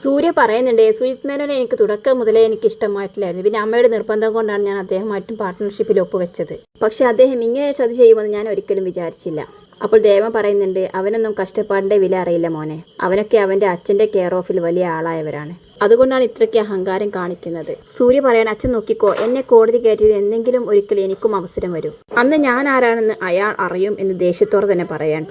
സൂര്യ പറയുന്നുണ്ട് സുജിത് മേനോനെ എനിക്ക് തുടക്കം മുതലേ എനിക്ക് ഇഷ്ടമായിട്ടില്ലായിരുന്നു പിന്നെ അമ്മയുടെ നിർബന്ധം കൊണ്ടാണ് ഞാൻ അദ്ദേഹമായിട്ടും പാർട്ട്ണർഷിപ്പിൽ ഒപ്പുവെച്ചത്. പക്ഷെ അദ്ദേഹം ഇങ്ങനെ ചതി ചെയ്യുമെന്ന് ഞാൻ ഒരിക്കലും വിചാരിച്ചില്ല. അപ്പോൾ ദേവൻ പറയുന്നുണ്ട് അവനൊന്നും കഷ്ടപ്പാടിന്റെ വില അറിയില്ല മോനെ. അവനൊക്കെ അവന്റെ അച്ഛന്റെ കെയർ ഓഫിൽ വലിയ ആളായവരാണ്. അതുകൊണ്ടാണ് ഇത്രയ്ക്ക് അഹങ്കാരം കാണിക്കുന്നത്. സൂര്യ പറയാൻ അച്ഛൻ നോക്കിക്കോ എന്നെ കോടതി കയറ്റിയത് എന്തെങ്കിലും ഒരിക്കൽ എനിക്കും അവസരം വരും. അന്ന് ഞാൻ ആരാണെന്ന് അയാൾ അറിയും എന്ന് ദേഷ്യത്തോടെ തന്നെ പറയാൻ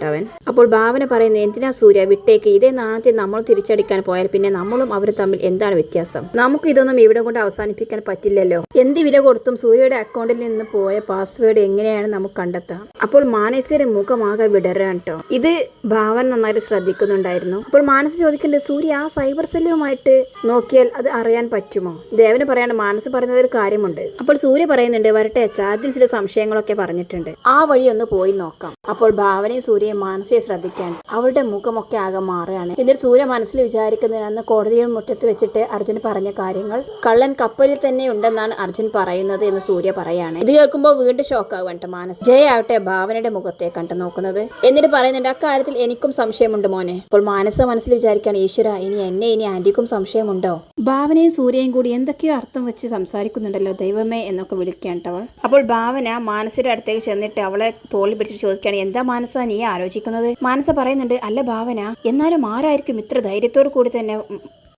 അപ്പോൾ ഭാവന പറയുന്നത് എന്തിനാ സൂര്യ വിട്ടേക്ക്. ഇതേ നാണത്തെ നമ്മൾ തിരിച്ചടിക്കാൻ പോയാൽ പിന്നെ നമ്മളും അവരും തമ്മിൽ എന്താണ് വ്യത്യാസം? നമുക്ക് ഇതൊന്നും ഇവിടെ കൊണ്ട് അവസാനിപ്പിക്കാൻ പറ്റില്ലല്ലോ. എന്ത് വില കൊടുത്തും സൂര്യയുടെ അക്കൗണ്ടിൽ നിന്ന് പോയ പാസ്വേഡ് എങ്ങനെയാണ് നമുക്ക് കണ്ടെത്താം? അപ്പോൾ മാനസിയുടെ മുഖമാകെ വിടരാൻ കേട്ടോ ഇത് ഭാവൻ നന്നായിട്ട് ശ്രദ്ധിക്കുന്നുണ്ടായിരുന്നു. അപ്പോൾ മാനസ് ചോദിക്കല്ലേ സൂര്യ ആ സൈബർ സെല്ലുമായിട്ട് നോക്കിയാൽ അത് അറിയാൻ പറ്റുമോ? ദേവന് പറയാണ് മാനസ് പറയുന്നത് ഒരു കാര്യമുണ്ട്. അപ്പോൾ സൂര്യ പറയുന്നുണ്ട് വരട്ടെ അച്ഛാദ്യം ചില സംശയങ്ങളൊക്കെ പറഞ്ഞിട്ടുണ്ട്. ആ വഴി ഒന്ന് പോയി നോക്കാം. അപ്പോൾ ഭാവനയും സൂര്യയും മാനസിയെ ശ്രദ്ധിക്കാൻ അവളുടെ മുഖമൊക്കെ ആകെ മാറുകയാണ്. എന്നിട്ട് സൂര്യ മനസ്സിൽ വിചാരിക്കുന്നതിനാണ് കോടതിയിൽ മുറ്റത്ത് വെച്ചിട്ട് അർജുൻ പറഞ്ഞ കാര്യങ്ങൾ കള്ളൻ കപ്പലിൽ തന്നെ ഉണ്ടെന്നാണ് അർജുൻ പറയുന്നത് എന്ന് സൂര്യ പറയാണ്. ഇത് കേൾക്കുമ്പോൾ വീണ്ടും ഷോക്ക് കേട്ടോ മാനസ്. ജയ ആവട്ടെ ഭാവനയുടെ മുഖത്തെ കണ്ടു നോക്കുന്നത്. എന്നിട്ട് പറയുന്നുണ്ട് അക്കാര്യത്തിൽ എനിക്കും സംശയമുണ്ട് മോനെ. അപ്പോൾ മാനസ മനസ്സിൽ വിചാരിക്കാൻ ഈശ്വര ഇനി എന്നെ ഇനി ആന്റിക്കും സംശയമുണ്ടോ ഭാവനയും സൂര്യയും കൂടി എന്തൊക്കെയോ അർത്ഥം വെച്ച് സംസാരിക്കുന്നുണ്ടല്ലോ ദൈവമേ എന്നൊക്കെ വിളിക്കാണ്ടവൾ അപ്പോൾ ഭാവന മാനസയുടെ അടുത്തേക്ക് ചെന്നിട്ട് അവളെ തോളിൽ പിടിച്ചിട്ട് ചോദിക്കുകയാണ് എന്താ മാനസ നീ ആലോചിക്കുന്നത്? മാനസ പറയുന്നുണ്ട് അല്ല ഭാവന എന്നാലും ആരായിരിക്കും ഇത്ര ധൈര്യത്തോടു കൂടി തന്നെ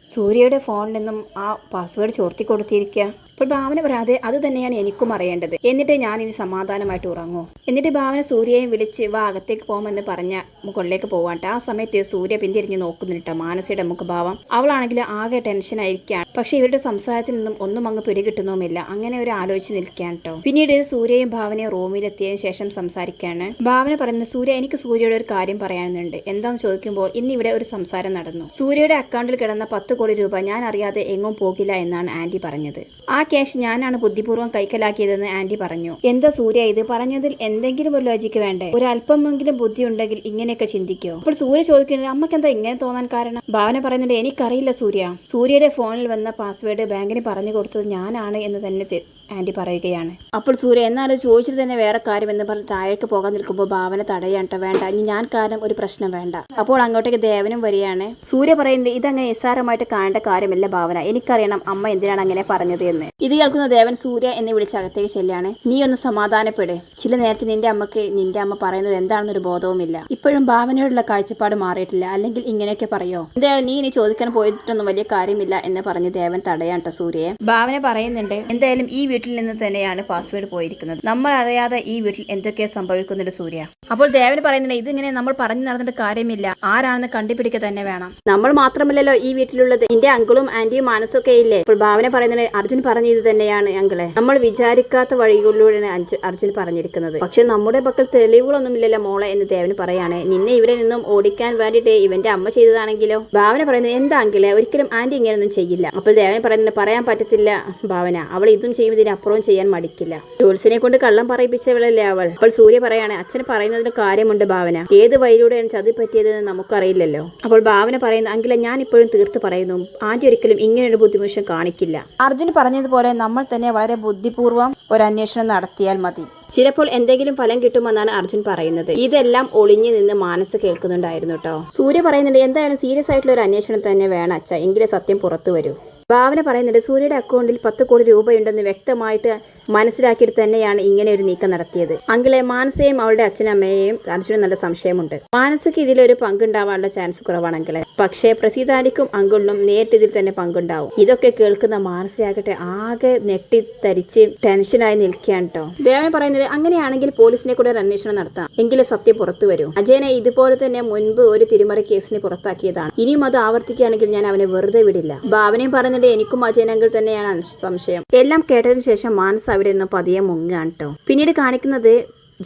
സൂര്യയുടെ ഫോണിൽ നിന്നും ആ പാസ്വേഡ് ചോർത്തി കൊടുത്തിരിക്കുക അപ്പോൾ ഭാവന പറയാതെ അത് തന്നെയാണ് എനിക്കും അറിയേണ്ടത്. എന്നിട്ട് ഞാൻ ഇനി സമാധാനമായിട്ട് ഉറങ്ങൂ. എന്നിട്ട് ഭാവന സൂര്യയെയും വിളിച്ച് വാ അകത്തേക്ക് പോകുമെന്ന് പറഞ്ഞ മുകളിലേക്ക് പോവാണ്ട്. ആ സമയത്ത് സൂര്യ പിന്തിരിഞ്ഞ് നോക്കുന്നുണ്ട് മാനസിയുടെ മുഖഭാവം. അവളാണെങ്കിൽ ആകെ ടെൻഷനായിരിക്കുകയാണ് പക്ഷേ ഇവരുടെ സംസാരത്തിൽ നിന്നും ഒന്നും അങ്ങ് പിടികിട്ടുന്നുമില്ല. അങ്ങനെ ഒരു ആലോചിച്ച് നിൽക്കുകയാണ് കേട്ടോ. പിന്നീട് സൂര്യയും ഭാവനയും റൂമിലെത്തിയതിനു ശേഷം സംസാരിക്കുകയാണ്. ഭാവന പറയുന്നത് സൂര്യ എനിക്ക് സൂര്യയുടെ ഒരു കാര്യം പറയാനുണ്ട്. എന്താന്ന് ചോദിക്കുമ്പോൾ ഇന്ന് ഇവിടെ ഒരു സംസാരം നടന്നു. സൂര്യയുടെ അക്കൗണ്ടിൽ കിടന്ന പത്ത് കോടി രൂപ ഞാൻ അറിയാതെ എങ്ങും പോകില്ല എന്നാണ് ആന്റി പറഞ്ഞത്. ആ ക്യാഷ് ഞാനാണ് ബുദ്ധിപൂർവം കൈക്കലാക്കിയതെന്ന് ആന്റി പറഞ്ഞു. എന്താ സൂര്യ ഇത്? പറഞ്ഞതിൽ എന്തെങ്കിലും ഒരു ലോജിക്ക് വേണ്ടേ? ഒരു അല്പമെങ്കിലും ബുദ്ധി ഉണ്ടെങ്കിൽ ഇങ്ങനെയൊക്കെ ചിന്തിക്കോ. അപ്പോൾ സൂര്യ ചോദിക്കുന്നത് അമ്മയ്ക്ക് എന്താ ഇങ്ങനെ തോന്നാൻ കാരണം? ഭാവന പറയുന്നുണ്ട് എനിക്കറിയില്ല സൂര്യ. സൂര്യയുടെ ഫോണിൽ വന്ന പാസ്വേഡ് ബാങ്കിന് പറഞ്ഞു കൊടുത്തത് ഞാനാണ് എന്ന് തന്നെ ആന്റി പറയുകയാണ്. അപ്പോൾ സൂര്യ എന്നാലും ചോദിച്ചിട്ട് തന്നെ വേറെ കാര്യം എന്ന് പറഞ്ഞ് താഴേക്ക് പോകാൻ നിൽക്കുമ്പോൾ ഭാവന തടയാട്ടോ വേണ്ട. ഇനി ഞാൻ കാരണം ഒരു പ്രശ്നം വേണ്ട. അപ്പോൾ അങ്ങോട്ടേക്ക് ദേവനും വരികയാണ്. സൂര്യ പറയുന്നത് ഇതങ്ങനെ നിസ്സാരമായിട്ട് കാണേണ്ട കാര്യമല്ല ഭാവന. എനിക്കറിയണം അമ്മ എന്തിനാണ് അങ്ങനെ പറഞ്ഞത് എന്ന്. ഇത് കേൾക്കുന്ന ദേവൻ സൂര്യ എന്ന് വിളിച്ച അകത്തേക്ക് ചെല്ലാണ് നീ ഒന്ന് സമാധാനപ്പെടേ. ചില നേരത്തെ നിന്റെ അമ്മയ്ക്ക് നിന്റെ അമ്മ പറയുന്നത് എന്താണെന്നൊരു ബോധവുമില്ല. ഇപ്പോഴും ഭാവനയോടുള്ള കാഴ്ചപ്പാട് മാറിയിട്ടില്ല. അല്ലെങ്കിൽ ഇങ്ങനെയൊക്കെ പറയോ? എന്തായാലും നീ ഇനി ചോദിക്കാൻ പോയിട്ടൊന്നും വലിയ കാര്യമില്ല എന്ന് പറഞ്ഞ് ദേവൻ തടയാട്ടോ സൂര്യയെ. ഭാവന പറയുന്നുണ്ട് എന്തായാലും ഈ നിന്ന് തന്നെയാണ് പാസ്വേഡ് പോയിരിക്കുന്നത്. നമ്മൾ അറിയാതെ ഈ വീട്ടിൽ എന്തൊക്കെ സംഭവിക്കുന്നുണ്ട് സൂര്യ? അപ്പോൾ ദേവന് പറയുന്നുണ്ട് ഇതിങ്ങനെ നമ്മൾ പറഞ്ഞു നടന്നിട്ട് കാര്യമില്ല. ആരാണെന്ന് കണ്ടുപിടിക്കുക തന്നെ വേണം. നമ്മൾ മാത്രമല്ലല്ലോ ഈ വീട്ടിലുള്ളത്. എന്റെ അങ്കിളും ആന്റിയും മാനസൊക്കെ ഇല്ലേ? അപ്പോൾ ഭാവന പറയുന്നത് അർജുൻ പറഞ്ഞു ഇത് തന്നെയാണ് അങ്കിളെ. നമ്മൾ വിചാരിക്കാത്ത വഴികളിലൂടെയാണ് അർജുൻ പറഞ്ഞിരിക്കുന്നത്. പക്ഷെ നമ്മുടെ പക്കൽ തെളിവുകളൊന്നും ഇല്ലല്ലോ മോളെ എന്ന് ദേവന് പറയാണ്. നിന്നെ ഇവിടെ നിന്നും ഓടിക്കാൻ വേണ്ടിയിട്ട് ഇവന്റെ അമ്മ ചെയ്തതാണെങ്കിലോ? ഭാവന പറയുന്നത് എന്താ അങ്കിളെ? ഒരിക്കലും ആന്റി ഇങ്ങനെയൊന്നും ചെയ്യില്ല. അപ്പോൾ ദേവൻ പറയുന്നത് പറയാൻ പറ്റത്തില്ല ഭാവന. അവൾ ഇതും ചെയ്യും ഇതിനപ്പുറവും ചെയ്യാൻ മടിക്കില്ല. ജോൽസിനെ കൊണ്ട് കള്ളം പറയിപ്പിച്ചവളല്ലേ അവൾ? അപ്പോൾ സൂര്യ പറയാണ് അച്ഛന് പറയുന്നതിന് കാര്യമുണ്ട് ഭാവന. ഏത് വഴിയിലൂടെയാണ് ചതി പറ്റിയതെന്ന് നമുക്കറിയില്ലല്ലോ. അപ്പോൾ ഭാവന പറയുന്ന അങ്കിളെ ഞാൻ ഇപ്പോഴും തീർത്ത് പറയുന്നു. ആന്റി ഒരിക്കലും ഇങ്ങനെയൊരു ബുദ്ധിമുഷം കാണിക്കില്ല. അർജുൻ പറഞ്ഞതുപോലെ നമ്മൾ തന്നെ വളരെ ബുദ്ധിപൂർവം ഒരു അന്വേഷണം നടത്തിയാൽ മതി. ചിലപ്പോൾ എന്തെങ്കിലും ഫലം കിട്ടുമെന്നാണ് അർജുൻ പറയുന്നത്. ഇതെല്ലാം ഒളിഞ്ഞു നിന്ന് മാനസ് കേൾക്കുന്നുണ്ടായിരുന്നു കേട്ടോ സൂര്യ പറയുന്നുണ്ട് എന്തായാലും സീരിയസ് ആയിട്ടുള്ള ഒരു അന്വേഷണം തന്നെ വേണം അച്ഛ. എങ്കിലേ സത്യം പുറത്തു വരൂ. ഭാവന പറയുന്നുണ്ട് സൂര്യയുടെ അക്കൗണ്ടിൽ പത്ത് കോടി രൂപയുണ്ടെന്ന് വ്യക്തമായിട്ട് മനസ്സിലാക്കിയിട്ട് തന്നെയാണ് ഇങ്ങനെ ഒരു നീക്കം നടത്തിയത്. അങ്കിളെ മാനസയും അവളുടെ അച്ഛനമ്മയെയും അർജുനും നല്ല സംശയമുണ്ട്. മാനസയ്ക്ക് ഇതിലൊരു പങ്കുണ്ടാവാനുള്ള ചാൻസ് കുറവാണ് അങ്കിളെ. പക്ഷേ പ്രസീതാനിക്കും അങ്കിളിനും നേരിട്ട് ഇതിൽ തന്നെ പങ്കുണ്ടാവും. ഇതൊക്കെ കേൾക്കുന്ന മാനസയാകട്ടെ ആകെ നെട്ടിത്തരിച്ച് ടെൻഷനായി നിൽക്കുകയാണ് കേട്ടോ ദേവൻ പറയുന്നത് അങ്ങനെയാണെങ്കിൽ പോലീസിനെ കൂടെ ഒരു അന്വേഷണം നടത്താം. എങ്കിലും സത്യം പുറത്തു വരൂ. അജയനെ ഇതുപോലെ തന്നെ മുൻപ് ഒരു തിരിമറി കേസിന് പുറത്താക്കിയതാണ്. ഇനിയും അത് ആവർത്തിക്കുകയാണെങ്കിൽ ഞാൻ അവനെ വെറുതെ വിടില്ല. ഭാവനയും പറഞ്ഞിട്ട് എനിക്കും അജയനെങ്കിൽ തന്നെയാണ് സംശയം. എല്ലാം കേട്ടതിനു ശേഷം മാനസ് അവരൊന്ന് പതിയെ മുങ്ങാണ് കേട്ടോ പിന്നീട് കാണിക്കുന്നത്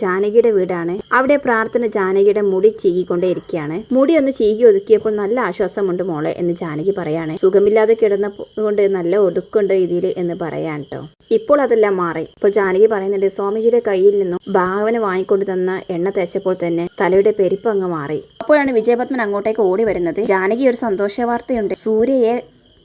ജാനകിയുടെ വീടാണ്. അവിടെ പ്രാർത്ഥന ജാനകിയുടെ മുടി ചീകിക്കൊണ്ടേയിരിക്കുകയാണ്. മുടി ഒന്ന് ചീകി ഒതുക്കിയപ്പോൾ നല്ല ആശ്വാസമുണ്ട് മോളെ എന്ന് ജാനകി പറയാണ്. സുഖമില്ലാതെ കിടന്ന കൊണ്ട് നല്ല ഒടുക്കുണ്ട് ഇതിൽ എന്ന് പറയാൻ കേട്ടോ ഇപ്പോൾ അതെല്ലാം മാറി. ഇപ്പോൾ ജാനകി പറയുന്നുണ്ട് സ്വാമിജിയുടെ കയ്യിൽ നിന്നും ഭാവന വാങ്ങിക്കൊണ്ട് തന്ന എണ്ണ തേച്ചപ്പോൾ തന്നെ തലയുടെ പെരുപ്പ് അങ്ങ് മാറി. അപ്പോഴാണ് വിജയപത്മൻ അങ്ങോട്ടേക്ക് ഓടി വരുന്നത്. ജാനകി ഒരു സന്തോഷ വാർത്തയുണ്ട് സൂര്യയെ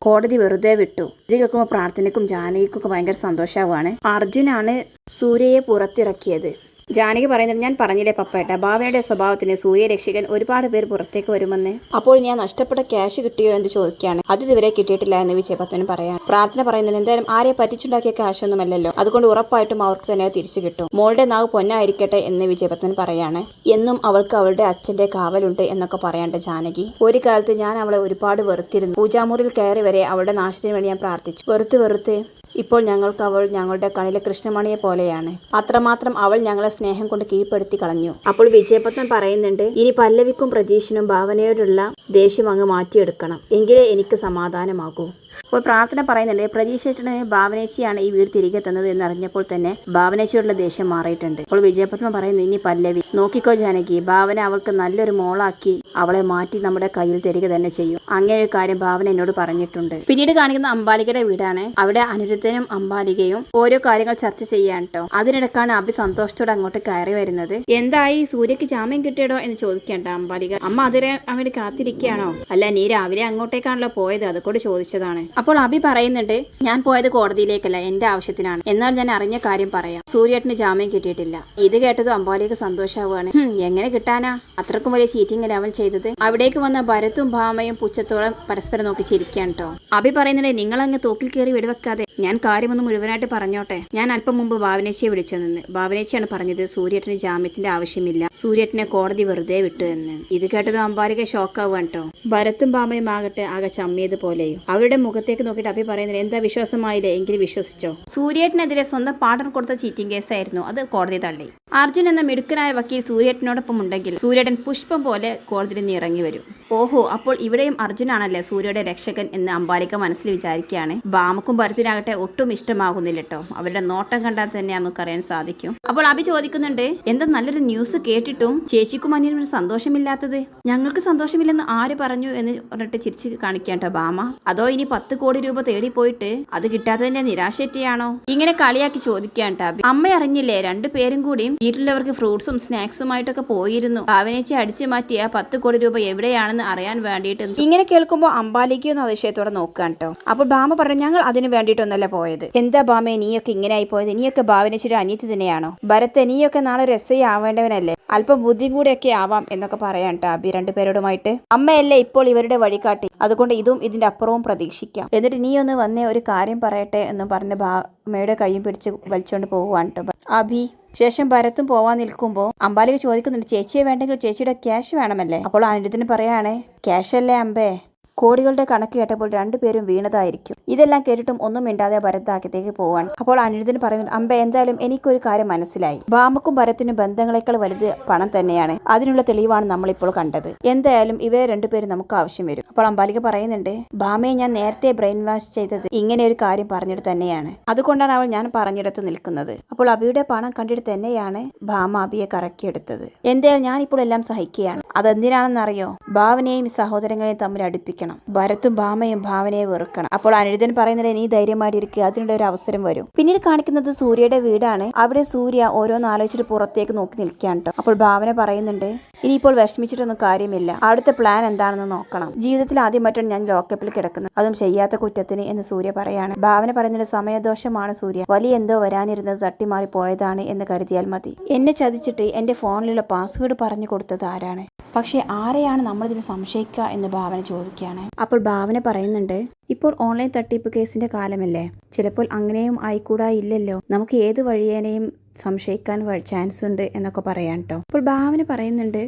കോടതി വെറുതെ വിട്ടു. ഇത് കേൾക്കുമ്പോൾ പ്രാർത്ഥനയ്ക്കും ജാനകിക്കും ഒക്കെ ഭയങ്കര സന്തോഷമാവാണ് അർജുനാണ് സൂര്യയെ പുറത്തിറക്കിയത്. ജാനകി പറയുന്നത് ഞാൻ പറഞ്ഞില്ലേ പപ്പേട്ട ഭാവയുടെ സ്വഭാവത്തിന് സൂര്യരക്ഷകൻ ഒരുപാട് പേര് പുറത്തേക്ക് വരുമെന്ന്. അപ്പോൾ ഞാൻ നഷ്ടപ്പെട്ട ക്യാഷ് കിട്ടിയോ എന്ന് ചോദിക്കുകയാണ്. അത് ഇതുവരെ കിട്ടിയിട്ടില്ല എന്ന് വിജയപത്തനും പറയാം. പ്രാർത്ഥന പറയുന്നത് എന്തായാലും ആരെ പറ്റിച്ചുണ്ടാക്കിയ കാശൊന്നുമല്ലല്ലോ. അതുകൊണ്ട് ഉറപ്പായിട്ടും അവർക്ക് തന്നെ തിരിച്ചു കിട്ടും. മോളുടെ നാവ് പൊന്നായിരിക്കട്ടെ എന്ന് വിജയപത്മൻ പറയാണ്. എന്നും അവൾക്ക് അവളുടെ അച്ഛന്റെ കാവലുണ്ട് എന്നൊക്കെ പറയാണ്ട് ജാനകി. ഒരു കാലത്ത് ഞാൻ അവളെ ഒരുപാട് വെറുത്തിരുന്നു. പൂജാമുറിയിൽ കയറി വരെ അവളുടെ നാശത്തിന് വേണ്ടി ഞാൻ പ്രാർത്ഥിച്ചു. വെറുത്ത് വെറുത്ത് ഇപ്പോൾ ഞങ്ങൾക്ക് അവൾ ഞങ്ങളുടെ കണ്ണിലെ കൃഷ്ണമണിയെ പോലെയാണ്. അത്രമാത്രം അവൾ ഞങ്ങളെ സ്നേഹം കൊണ്ട് കീഴ്പ്പെടുത്തി കളഞ്ഞു. അപ്പോൾ വിജയപത്മൻ പറയുന്നുണ്ട് ഇനി പല്ലവിക്കും പ്രതീക്ഷനും ഭാവനയോടുള്ള ദേഷ്യം അങ്ങ് മാറ്റിയെടുക്കണം. എങ്കിലേ എനിക്ക് സമാധാനമാകൂ. അപ്പോൾ പ്രാർത്ഥന പറയുന്നുണ്ട് പ്രതീക്ഷിച്ചിട്ട് ഭാവനേച്ചിയാണ് ഈ വീട് തിരികെ തന്നത് എന്ന് അറിഞ്ഞപ്പോൾ തന്നെ ഭാവനേച്ചിയോടുള്ള ദേഷ്യം മാറിയിട്ടുണ്ട്. അപ്പോൾ വിജയപത്മ പറയുന്നു ഇനി പല്ലവി. നോക്കിക്കോ ജാനകി ഭാവന അവൾക്ക് നല്ലൊരു മോളാക്കി അവളെ മാറ്റി നമ്മുടെ കയ്യിൽ തരിക തന്നെ ചെയ്യും. അങ്ങനെ ഒരു കാര്യം ഭാവന എന്നോട് പറഞ്ഞിട്ടുണ്ട്. പിന്നീട് കാണിക്കുന്ന അംബാലികയുടെ വീടാണ്. അവിടെ അനിരുദ്ധനും അംബാലികയും ഓരോ കാര്യങ്ങൾ ചർച്ച ചെയ്യാൻ കേട്ടോ അതിനിടക്കാണ് അഭി സന്തോഷത്തോടെ അങ്ങോട്ട് കയറി വരുന്നത്. എന്തായി സൂര്യക്ക് ജാമ്യം കിട്ടിയടോ? എന്ന് ചോദിക്കണ്ട അംബാലിക. അമ്മ അതിരെ അവന് കാത്തിരിക്കുകയാണോ? അല്ല നീ രാവിലെ അങ്ങോട്ടേക്കാണല്ലോ പോയത് അതുകൊണ്ട് ചോദിച്ചതാണ്. അപ്പോൾ അഭി പറയുന്നുണ്ട് ഞാൻ പോയത് കോടതിയിലേക്കല്ല എന്റെ ആവശ്യത്തിനാണ്. എന്നാൽ ഞാൻ അറിഞ്ഞ കാര്യം പറയാം. സൂര്യേട്ടന് ജാമ്യം കിട്ടിയിട്ടില്ല. ഇത് കേട്ടതും അമ്പാലിക്ക് സന്തോഷാവുകയാണ്. എങ്ങനെ കിട്ടാനാ? അത്രക്കും വലിയ ചീറ്റിംഗ് അവൻ ചെയ്തത്? അവിടേക്ക് വന്ന ഭരത്തും ഭാമയും പുച്ഛത്തോളം പരസ്പരം നോക്കി ചിരിക്കാൻ കേട്ടോ അഭി പറയുന്നുണ്ട് നിങ്ങൾ അങ്ങ് തോക്കിൽ കയറി വെടിവെക്കാതെ ഞാൻ കാര്യമൊന്ന് മുഴുവനായിട്ട് പറഞ്ഞോട്ടെ? ഞാൻ അല്പം മുമ്പ് ഭാവനേച്ചിയെ വിളിച്ചു നിന്ന് ഭാവനേച്ചിയാണ് പറഞ്ഞത് സൂര്യേട്ടന് ജാമ്യത്തിന്റെ ആവശ്യമില്ല. സൂര്യേട്ടനെ കോടതി വെറുതെ വിട്ടു എന്ന്. ഇത് കേട്ടത് അമ്പാലിക ഷോക്ക് ഷോക്കാവുകയാണ് കേട്ടോ ഭരത്തും ബാമയും ആകട്ടെ ആകെ ചമ്മിയത് പോലെയും അവരുടെ മുഖത്തേക്ക് നോക്കിയിട്ട് അഭി പറയുന്നത് എന്താ വിശ്വാസമായില്ലേ? എങ്കിൽ വിശ്വസിച്ചോ? സൂര്യേട്ടനെതിരെ സ്വന്തം പാർട്ണർ കൊടുത്ത ചീറ്റിംഗ് കേസായിരുന്നു. അത് കോടതി തള്ളി. അർജുൻ എന്ന മിടുക്കനായ വക്കീൽ സൂര്യേട്ടനോടൊപ്പം ഉണ്ടെങ്കിൽ സൂര്യേട്ടൻ പുഷ്പം പോലെ കോടതിയിൽ ഇറങ്ങി വരും. ഓഹോ അപ്പോൾ ഇവിടെയും അർജുനാണല്ലേ സൂര്യയുടെ രക്ഷകൻ എന്ന് അംബാലിക മനസ്സിൽ വിചാരിക്കുകയാണ്? ബാമക്കും ഭരത്തിനാകട്ടെ ഒട്ടും ഇഷ്ടമാകുന്നില്ല കേട്ടോ അവരുടെ നോട്ടം കണ്ടാൽ തന്നെ നമുക്കറിയാൻ സാധിക്കും. അപ്പോൾ അഭി ചോദിക്കുന്നുണ്ട് എന്താ നല്ലൊരു ന്യൂസ് കേട്ടിട്ടും ചേച്ചിക്കും അനിയനും സന്തോഷമില്ലാത്തത്? ഞങ്ങൾക്ക് സന്തോഷമില്ലെന്ന് ആര് പറഞ്ഞു എന്ന് പറഞ്ഞിട്ട് ചിരിച്ച് കാണിക്കാം കേട്ടോ ബാമ അതോ ഇനി പത്ത് കോടി രൂപ തേടി പോയിട്ട് അത് കിട്ടാത്തതിന്റെ നിരാശറ്റിയാണോ? ഇങ്ങനെ കളിയാക്കി ചോദിക്കാൻ കേട്ടോ അമ്മ അറിഞ്ഞില്ലേ രണ്ടു പേരും കൂടിയും വീട്ടിലുള്ളവർക്ക് ഫ്രൂട്ട്സും സ്നാക്സുമായിട്ടൊക്കെ പോയിരുന്നു. ഭാവനേച്ചി അടിച്ചു മാറ്റിയ പത്ത് കോടി രൂപ എവിടെയാണെന്ന് അറിയാൻ വേണ്ടിയിട്ട് ഇങ്ങനെ കേൾക്കുമ്പോൾ അമ്പാലിക്കൊന്ന് അതിശയത്തോടെ നോക്കാൻ കേട്ടോ അപ്പോൾ ഭാമ പറഞ്ഞു ഞങ്ങൾ അതിന് വേണ്ടിയിട്ടൊന്നല്ല പോയത്. എന്താ ബാമേ നീയൊക്കെ ഇങ്ങനെ ആയി പോയത്? നീയൊക്കെ ഭാവനേച്ചിയുടെ അനിയത്തി തന്നെയാണോ? ഭരത്തെ നീയൊക്കെ നാളെ രസയി ആവേണ്ടവനല്ലേ? അല്പം ബുദ്ധിയും കൂടെയൊക്കെ ആവാം എന്നൊക്കെ പറയാൻ കേട്ടോ അബി രണ്ടുപേരോടുമായിട്ട് അമ്മയല്ലേ ഇപ്പോൾ ഇവരുടെ വഴികാട്ടി. അതുകൊണ്ട് ഇതും ഇതിന്റെ അപ്പുറവും പ്രതീക്ഷിക്കാം. എന്നിട്ട് നീ ഒന്ന് വന്നേ ഒരു കാര്യം പറയട്ടെ എന്ന് പറഞ്ഞ് ഭാമയുടെ കൈയും പിടിച്ച് വലിച്ചുകൊണ്ട് പോകുവാണ് കേട്ടോ അഭി ശേഷം ഭരത്തും പോവാൻ നിൽക്കുമ്പോൾ അമ്പാലിക ചോദിക്കുന്നുണ്ട് ചേച്ചിയെ വേണ്ടെങ്കിൽ ചേച്ചിയുടെ ക്യാഷ് വേണമല്ലേ? അപ്പോൾ അനിരുദ്ധിന് പറയാണ് ക്യാഷ് അല്ലേ അമ്പേ? കോടികളുടെ കണക്ക് കേട്ടപ്പോൾ രണ്ടുപേരും വീണതായിരിക്കും. ഇതെല്ലാം കേട്ടിട്ടും ഒന്നും മിണ്ടാതെ ഭരത് പോവാൻ അപ്പോൾ അനിരുദ്ധന് പറയുന്നു അമ്പ എന്തായാലും എനിക്കൊരു കാര്യം മനസ്സിലായി. ബാമക്കും ഭരത്തിനും ബന്ധങ്ങളെക്കാൾ വലുത് പണം തന്നെയാണ്. അതിനുള്ള തെളിവാണ് നമ്മൾ ഇപ്പോൾ കണ്ടത്. എന്തായാലും ഇവരെ രണ്ടുപേരും നമുക്ക് ആവശ്യം വരും. അപ്പോൾ അമ്പാലിക പറയുന്നുണ്ട് ബാമയെ ഞാൻ നേരത്തെ ബ്രെയിൻ വാഷ് ചെയ്തത് ഇങ്ങനെ ഒരു കാര്യം പറഞ്ഞിട്ട് തന്നെയാണ്. അതുകൊണ്ടാണ് അവൾ ഞാൻ പറഞ്ഞിടത്ത് നിൽക്കുന്നത്. അപ്പോൾ അബിയുടെ പണം കണ്ടിട്ട് തന്നെയാണ് ഭാമ അബിയെ കറക്കിയെടുത്തത്. എന്തായാലും ഞാൻ ഇപ്പോൾ എല്ലാം സഹിക്കുകയാണ്. അതെന്തിനാണെന്നറിയോ? ഭാവനയും സഹോദരങ്ങളെയും തമ്മിൽ അടുപ്പിക്കണം. ഭരത്തും ഭാമയും ഭാവനയെ വെറുക്കണം. അപ്പോൾ അനിരുദ്ധൻ പറയുന്നത് നീ ധൈര്യമായിട്ടിരിക്കുക അതിനുള്ള ഒരു അവസരം വരും. പിന്നീട് കാണിക്കുന്നത് സൂര്യയുടെ വീടാണ്. അവിടെ സൂര്യ ഓരോന്ന് ആലോചിച്ചിട്ട് പുറത്തേക്ക് നോക്കി നിൽക്കുകയാണ് അപ്പോൾ ഭാവന പറയുന്നുണ്ട് ഇനിയിപ്പോൾ വിഷമിച്ചിട്ടൊന്നും കാര്യമില്ല. അടുത്ത പ്ലാൻ എന്താണെന്ന് നോക്കണം. ജീവിതത്തിൽ ആദ്യമായിട്ടാണ് ഞാൻ ലോക്കപ്പിൽ കിടക്കുന്നത്. അതും ചെയ്യാത്ത കുറ്റത്തിന് എന്ന് സൂര്യ പറയാണ്. ഭാവന പറയുന്നത് സമയദോഷമാണ് സൂര്യ. വലിയ എന്തോ വരാനിരുന്നത് തട്ടിമാറി പോയതാണ് എന്ന് കരുതിയാൽ മതി. എന്നെ ചതിച്ചിട്ട് എന്റെ ഫോണിലുള്ള പാസ്വേഡ് പറഞ്ഞു കൊടുത്തത് ആരാണ്? പക്ഷേ ആരെയാണ് നമ്മളിതിൽ സംശയിക്കുക എന്ന് ഭാവന ചോദിക്കുകയാണ്. അപ്പോൾ ഭാവന പറയുന്നുണ്ട് ഇപ്പോൾ ഓൺലൈൻ തട്ടിപ്പ് കേസിന്റെ കാലമല്ലേ? ചിലപ്പോൾ അങ്ങനെയും ആയിക്കൂടാ ഇല്ലല്ലോ നമുക്ക് ഏത് വഴിയേനെയും സംശയിക്കാൻ ചാൻസ് ഉണ്ട് എന്നൊക്കെ പറയാം കേട്ടോ അപ്പോൾ ഭാവന പറയുന്നുണ്ട്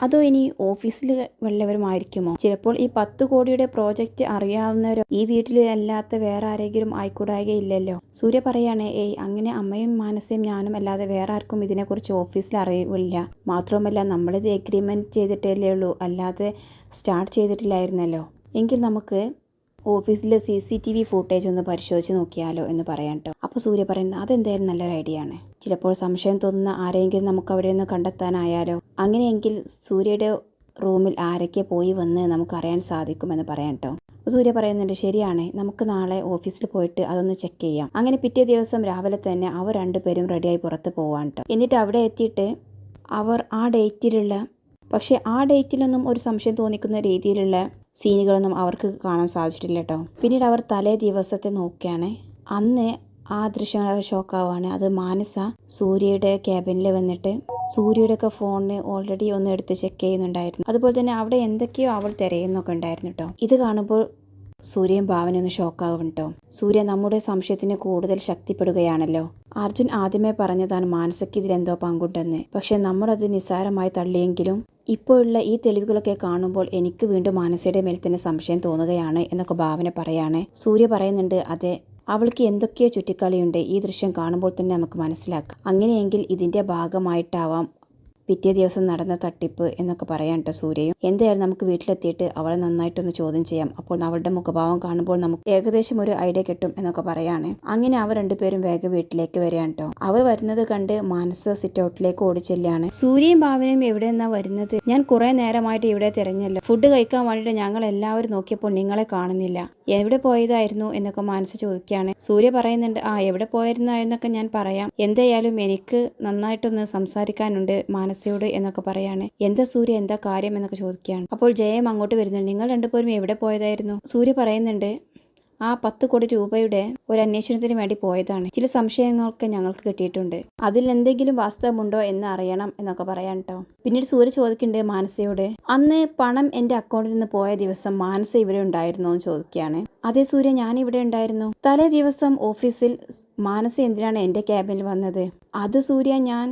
അതോ ഇനി ഓഫീസിൽ വല്ലവരുമായിരിക്കുമോ ചിലപ്പോൾ ഈ പത്ത് കോടിയുടെ പ്രോജക്റ്റ് അറിയാവുന്നവരോ ഈ വീട്ടിൽ അല്ലാത്ത വേറെ ആരെങ്കിലും ആയിക്കൂടായികയില്ലല്ലോ സൂര്യ പറയാണ് ഏയ് അങ്ങനെ അമ്മയും മാനസയും ഞാനും അല്ലാതെ വേറെ ആർക്കും ഇതിനെക്കുറിച്ച് ഓഫീസിൽ അറിയില്ല മാത്രവുമല്ല നമ്മളിത് എഗ്രിമെന്റ് ചെയ്തിട്ടല്ലേ ഉള്ളൂ. അല്ലാതെ സ്റ്റാർട്ട് ചെയ്തിട്ടില്ലായിരുന്നല്ലോ. എങ്കിൽ നമുക്ക് ഓഫീസിലെ C C T V footage ഒന്ന് പരിശോധിച്ച് നോക്കിയാലോ എന്ന് പറയാം കേട്ടോ അപ്പോൾ സൂര്യ പറയുന്നത് അതെന്തായാലും നല്ലൊരു ഐഡിയ ആണ്. ചിലപ്പോൾ സംശയം തോന്നുന്ന ആരെങ്കിലും നമുക്ക് അവിടെ നിന്ന് കണ്ടെത്താനായാലോ. അങ്ങനെയെങ്കിൽ സൂര്യയുടെ റൂമിൽ ആരൊക്കെ പോയി വന്ന് നമുക്കറിയാൻ സാധിക്കുമെന്ന് പറയാം കേട്ടോ അപ്പോൾ സൂര്യ പറയുന്നുണ്ട് ശരിയാണ്. നമുക്ക് നാളെ ഓഫീസിൽ പോയിട്ട് അതൊന്ന് ചെക്ക് ചെയ്യാം. അങ്ങനെ പിറ്റേ ദിവസം രാവിലെ തന്നെ അവർ രണ്ടുപേരും റെഡിയായി പുറത്ത് പോവാൻ കേട്ടോ എന്നിട്ട് അവിടെ എത്തിയിട്ട് അവർ ആ ഡേറ്റിലുള്ള പക്ഷേ ആ ഡേറ്റിലൊന്നും ഒരു സംശയം തോന്നിക്കുന്ന രീതിയിലുള്ള സീനുകളൊന്നും അവർക്ക് കാണാൻ സാധിച്ചിട്ടില്ല കേട്ടോ പിന്നീട് അവർ തലേ ദിവസത്തെ നോക്കുകയാണ്. അന്ന് ആ ദൃശ്യങ്ങൾ അവർ ഷോക്കാവുകയാണ് അത് മാനസ സൂര്യയുടെ ക്യാബിനിൽ വന്നിട്ട് സൂര്യയുടെ ഒക്കെ ഫോണിന് ഓൾറെഡി ഒന്ന് എടുത്ത് ചെക്ക് ചെയ്യുന്നുണ്ടായിരുന്നു. അതുപോലെ തന്നെ അവിടെ എന്തൊക്കെയോ അവൾ തിരയുന്നൊക്കെ ഉണ്ടായിരുന്നു കേട്ടോ ഇത് കാണുമ്പോൾ സൂര്യയും ഭാവനയൊന്ന് ഷോക്കാവും കേട്ടോ സൂര്യ നമ്മുടെ സംശയത്തിന് കൂടുതൽ ശക്തിപ്പെടുകയാണല്ലോ. അർജുൻ ആദ്യമേ പറഞ്ഞതാണ് മാനസയ്ക്ക് ഇതിലെന്തോ പങ്കുണ്ടെന്ന്. പക്ഷെ നമ്മളത് നിസ്സാരമായി തള്ളിയെങ്കിലും ഇപ്പോഴുള്ള ഈ തെളിവുകളൊക്കെ കാണുമ്പോൾ എനിക്ക് വീണ്ടും മാനസയുടെ മേൽ തന്നെ സംശയം തോന്നുകയാണ് എന്നൊക്കെ ഭാവന പറയാണ്. സൂര്യ പറയുന്നുണ്ട് അതെ അവൾക്ക് എന്തൊക്കെയോ ചുറ്റിക്കളിയുണ്ട്. ഈ ദൃശ്യം കാണുമ്പോൾ തന്നെ നമുക്ക് മനസ്സിലാക്കാം. അങ്ങനെയെങ്കിൽ ഇതിന്റെ ഭാഗമായിട്ടാവാം പിറ്റേ ദിവസം നടന്ന തട്ടിപ്പ് എന്നൊക്കെ പറയാൻ കേട്ടോ സൂര്യയും. എന്തായാലും നമുക്ക് വീട്ടിലെത്തിയിട്ട് അവളെ നന്നായിട്ടൊന്ന് ചോദ്യം ചെയ്യാം. അപ്പോൾ അവളുടെ മുഖഭാവം കാണുമ്പോൾ നമുക്ക് ഏകദേശം ഒരു ഐഡിയ കിട്ടും എന്നൊക്കെ പറയാണ്. അങ്ങനെ അവർ രണ്ടുപേരും വേഗം വീട്ടിലേക്ക് വരികയാണ് കേട്ടോ അവ വരുന്നത് കണ്ട് മാനസ സിറ്റ് ഔട്ടിലേക്ക് ഓടിച്ചെല്ലാണ് സൂര്യയും ഭാവനയും എവിടെ നിന്നാ വരുന്നത്? ഞാൻ കുറെ നേരമായിട്ട് ഇവിടെ തിരഞ്ഞല്ലോ. ഫുഡ് കഴിക്കാൻ വേണ്ടിയിട്ട് ഞങ്ങൾ എല്ലാവരും നോക്കിയപ്പോൾ നിങ്ങളെ കാണുന്നില്ല. എവിടെ പോയതായിരുന്നു എന്നൊക്കെ മാനസ ചോദിക്കുകയാണ്. സൂര്യ പറയുന്നുണ്ട് ആ എവിടെ പോയിരുന്നോ എന്നൊക്കെ ഞാൻ പറയാം. എന്തായാലും എനിക്ക് നന്നായിട്ടൊന്ന് സംസാരിക്കാനുണ്ട് മാനസയോട് എന്നൊക്കെ പറയാണ്. എന്താ സൂര്യ എന്താ കാര്യം എന്നൊക്കെ ചോദിക്കുകയാണ്. അപ്പോൾ ജയം അങ്ങോട്ട് വരുന്നുണ്ട്. നിങ്ങൾ രണ്ടുപേരും എവിടെ പോയതായിരുന്നു? സൂര്യ പറയുന്നുണ്ട് ആ പത്ത് കോടി രൂപയുടെ ഒരു അന്വേഷണത്തിന് വേണ്ടി പോയതാണ്. ചില സംശയങ്ങളൊക്കെ ഞങ്ങൾക്ക് കിട്ടിയിട്ടുണ്ട്. അതിൽ എന്തെങ്കിലും വാസ്തവമുണ്ടോ എന്ന് അറിയണം എന്നൊക്കെ പറയാൻ കേട്ടോ പിന്നീട് സൂര്യ ചോദിക്കുന്നുണ്ട് മാനസയോട് അന്ന് പണം എന്റെ അക്കൗണ്ടിൽ നിന്ന് പോയ ദിവസം മാനസ ഇവിടെ ഉണ്ടായിരുന്നോ എന്ന് ചോദിക്കുകയാണ്. അതേ സൂര്യ ഞാൻ ഇവിടെ ഉണ്ടായിരുന്നു. തലേ ദിവസം ഓഫീസിൽ മാനസ എന്തിനാണ് എന്റെ ക്യാബിനിൽ വന്നത്? അത് സൂര്യ ഞാൻ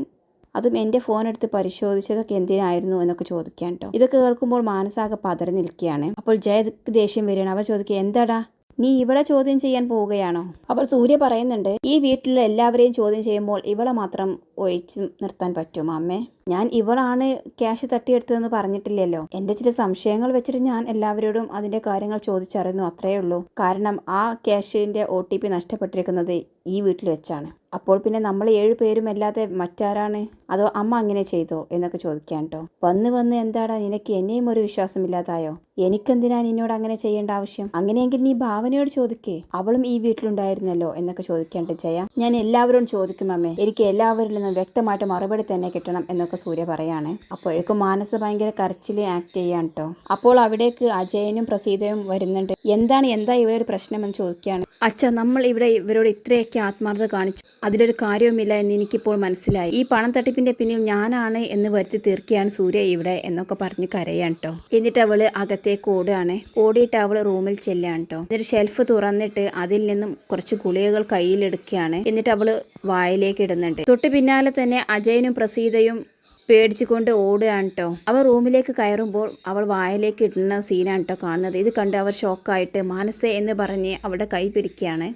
അതും എന്റെ ഫോൺ എടുത്ത് പരിശോധിച്ചതൊക്കെ എന്തിനായിരുന്നു എന്നൊക്കെ ചോദിക്കാൻ കേട്ടോ ഇതൊക്കെ കേൾക്കുമ്പോൾ മാനസാകെ പതറി നിൽക്കുകയാണ്. അപ്പോൾ ജയക്ക് ദേഷ്യം വരികയാണ്. അവർ ചോദിക്കുക എന്താടാ? നീ ഇവളെ ചോദ്യം ചെയ്യാൻ പോവുകയാണോ? അപ്പോൾ സൂര്യ പറയുന്നുണ്ട് ഈ വീട്ടിലെ എല്ലാവരെയും ചോദ്യം ചെയ്യുമ്പോൾ ഇവളെ മാത്രം ഒഴിച്ച് നിർത്താൻ പറ്റുമോ അമ്മേ? ഞാൻ ഇവളാണ് ക്യാഷ് തട്ടിയെടുത്തതെന്ന് പറഞ്ഞിട്ടില്ലല്ലോ. എന്റെ ചില സംശയങ്ങൾ വെച്ചിട്ട് ഞാൻ എല്ലാവരോടും അതിന്റെ കാര്യങ്ങൾ ചോദിച്ചറിയുന്നു അത്രയേ ഉള്ളൂ. കാരണം ആ ക്യാഷിന്റെ ഒ ടി പി നഷ്ടപ്പെട്ടിരിക്കുന്നത് ഈ വീട്ടിൽ വെച്ചാണ്. അപ്പോൾ പിന്നെ നമ്മൾ ഏഴ് പേരും അല്ലാതെ മറ്റാരാണ്? അതോ അമ്മ അങ്ങനെ ചെയ്തോ? എന്നൊക്കെ ചോദിക്കാൻ കേട്ടോ വന്ന് വന്ന് എന്താടാ നിനക്ക് എന്നെയും ഒരു വിശ്വാസമില്ലാതായോ? എനിക്കെന്തിനാ നിന്നോട് അങ്ങനെ ചെയ്യേണ്ട ആവശ്യം? അങ്ങനെയെങ്കിൽ നീ ഭാവനയോട് ചോദിക്കേ. അവളും ഈ വീട്ടിലുണ്ടായിരുന്നല്ലോ എന്നൊക്കെ ചോദിക്കാണ്ട് ചെയ്യാം. ഞാൻ എല്ലാവരോടും ചോദിക്കും അമ്മേ. എനിക്ക് എല്ലാവരിൽ നിന്നും വ്യക്തമായിട്ട് മറുപടി തന്നെ കിട്ടണം എന്നൊക്കെ സൂര്യ പറയാണ്. അപ്പോഴേക്കും മാനസ് ഭയങ്കര കരച്ചിൽ ആക്ട് ചെയ്യാൻ കേട്ടോ അപ്പോൾ അവിടേക്ക് അജയനും പ്രസീതയും വരുന്നുണ്ട്. എന്താണ് എന്താ ഇവിടെ ഒരു പ്രശ്നമെന്ന് ചോദിക്കുകയാണ് അച്ഛ നമ്മൾ ഇവിടെ ഇവരോട് ഇത്രയൊക്കെ ആത്മാർത്ഥത കാണിച്ചു. അതിലൊരു കാര്യവുമില്ല എന്ന് എനിക്കിപ്പോൾ മനസ്സിലായി. ഈ പണം തട്ടിപ്പിന്റെ പിന്നിൽ ഞാനാണ് എന്ന് വരുത്തി തീർക്കുകയാണ് സൂര്യ ഇവിടെ എന്നൊക്കെ പറഞ്ഞ് കരയാണ് കേട്ടോ എന്നിട്ട് അവൾ അകത്തേക്ക് ഓടുകയാണ്. ഓടിയിട്ട് അവൾ റൂമിൽ ചെല്ലാണ് കേട്ടോ എന്നിട്ട് ഷെൽഫ് തുറന്നിട്ട് അതിൽ നിന്നും കുറച്ച് ഗുളികകൾ കയ്യിലെടുക്കുകയാണ്. എന്നിട്ട് അവൾ വായിലേക്ക് ഇടുന്നുണ്ട്. തൊട്ട് പിന്നാലെ തന്നെ അജയനും പ്രസീതയും പേടിച്ചുകൊണ്ട് ഓടുകയാണ് കേട്ടോ അവർ റൂമിലേക്ക് കയറുമ്പോൾ അവൾ വായിലേക്ക് ഇടുന്ന സീനാണ് കേട്ടോ കാണുന്നത്. ഇത് കണ്ട് അവർ ഷോക്കായിട്ട് മാനസ എന്ന് പറഞ്ഞ് അവളുടെ കൈ പിടിക്കുകയാണ്.